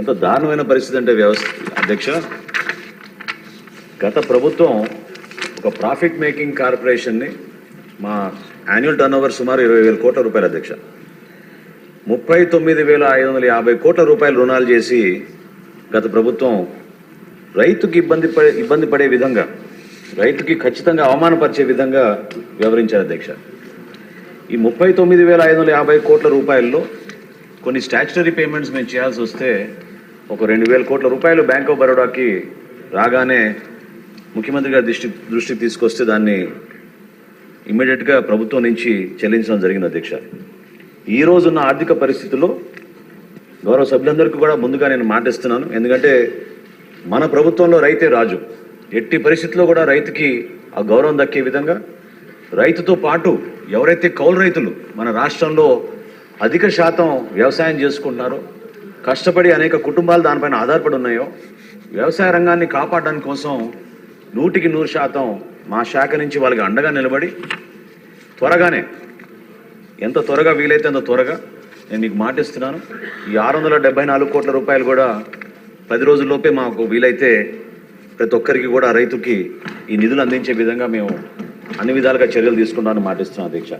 ఎంతో దారుణమైన పరిస్థితి అంటే వ్యవస్థ అధ్యక్ష గత ప్రభుత్వం ఒక ప్రాఫిట్ మేకింగ్ కార్పొరేషన్ని మా యాన్యువల్ టర్న్ ఓవర్ సుమారు ఇరవై వేల కోట్ల రూపాయలు అధ్యక్ష. ముప్పై తొమ్మిది వేల ఐదు వందల యాభై కోట్ల రూపాయలు రుణాలు చేసి గత ప్రభుత్వం రైతుకి ఇబ్బంది పడే ఇబ్బంది పడే విధంగా రైతుకి ఖచ్చితంగా అవమానపరిచే విధంగా వివరించారు అధ్యక్ష. ఈ ముప్పై తొమ్మిది వేల ఐదు వందల యాభై కోట్ల రూపాయల్లో కొన్ని స్టాచ్యుటరీ పేమెంట్స్ మేము చేయాల్సి వస్తే ఒక రెండు వేల కోట్ల రూపాయలు బ్యాంక్ ఆఫ్ బరోడాకి రాగానే ముఖ్యమంత్రి గారి దృష్టి దృష్టికి తీసుకొస్తే దాన్ని ఇమ్మీడియట్గా ప్రభుత్వం నుంచి చెల్లించడం జరిగింది అధ్యక్ష. ఈ రోజున్న ఆర్థిక పరిస్థితుల్లో గౌరవ సభ్యులందరికీ కూడా ముందుగా నేను మాటిస్తున్నాను ఎందుకంటే మన ప్రభుత్వంలో రైతే రాజు. ఎట్టి పరిస్థితుల్లో కూడా రైతుకి ఆ గౌరవం దక్కే విధంగా రైతుతో పాటు ఎవరైతే కౌలు రైతులు మన రాష్ట్రంలో అధిక శాతం వ్యవసాయం చేసుకుంటున్నారో. కష్టపడి అనేక కుటుంబాలు దానిపైన ఆధారపడి ఉన్నాయో వ్యవసాయ రంగాన్ని కాపాడడానికి కోసం నూటికి నూరు శాతం మా శాఖ నుంచి వాళ్ళకి అండగా నిలబడి త్వరగానే ఎంత త్వరగా వీలైతే అంత త్వరగా నేను మీకు మాటిస్తున్నాను. ఈ ఆరు వందల డెబ్బై నాలుగు కోట్ల రూపాయలు కూడా పది రోజుల్లోపే మాకు వీలైతే ప్రతి ఒక్కరికి కూడా రైతుకి ఈ నిధులు అందించే విధంగా మేము అన్ని విధాలుగా చర్యలు తీసుకుంటామని మాటిస్తున్నాం అధ్యక్ష.